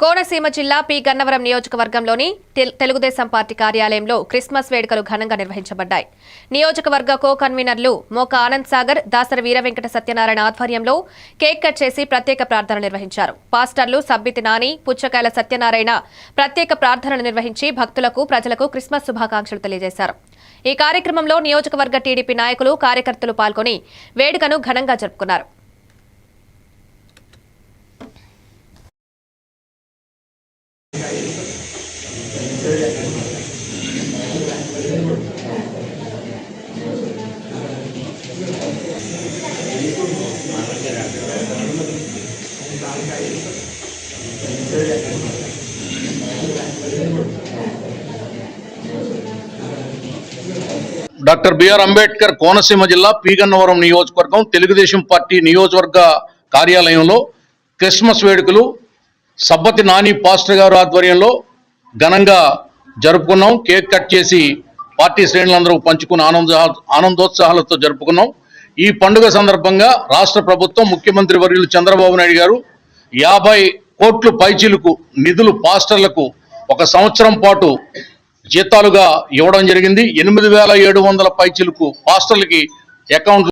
కోనసీమ జిల్లా పి. గన్నవరం నియోజకవర్గంలోని తెల్- తెలుగుదేశం పార్టీ కార్యాలయంలో క్రిస్మస్ వేడుకలు ఘనంగా నిర్వహించబడ్డాయి. నియోజకవర్గ కో కన్వీనర్లు మోక ఆనంద్ సాగర్ దాసరి వీరవెంకట సత్యనారాయణ ఆధ్వర్యంలో కేక్ కట్ చేసి ప్రత్యేక ప్రార్థన నిర్వహించారు. పాస్టర్లు సబ్బితి నాని పుచ్చకాయల సత్యనారాయణ ప్రత్యేక ప్రార్థనలు నిర్వహించి భక్తులకు ప్రజలకు క్రిస్మస్ శుభాకాంక్షలు తెలియజేశారు. ఈ కార్యక్రమంలో నియోజకవర్గ టీడీపీ నాయకులు కార్యకర్తలు పాల్గొని వేడుకను ఘనంగా జరుపుకున్నారు. డాక్టర్ బిఆర్ అంబేద్కర్ కోనసీమ జిల్లా పీగన్నవరం నియోజకవర్గం తెలుగుదేశం పార్టీ నియోజకవర్గ కార్యాలయంలో క్రిస్మస్ వేడుకలు సబ్బతి నాని పాస్టర్ గారు ఆధ్వర్యంలో ఘనంగా జరుపుకున్నాం. కేక్ కట్ చేసి పార్టీ శ్రేణులందరూ పంచుకుని ఆనంద ఆనందోత్సాహాలతో జరుపుకున్నాం. ఈ పండుగ సందర్భంగా రాష్ట్ర ప్రభుత్వం ముఖ్యమంత్రి వర్యులు చంద్రబాబు నాయుడు గారు యాభై కోట్లు పైచీలకు నిధులు పాస్టర్లకు ఒక సంవత్సరం పాటు జీతాలుగా ఇవ్వడం జరిగింది. ఎనిమిది వేల ఏడు వందల పైచీలకు పాస్టర్లకి అకౌంట్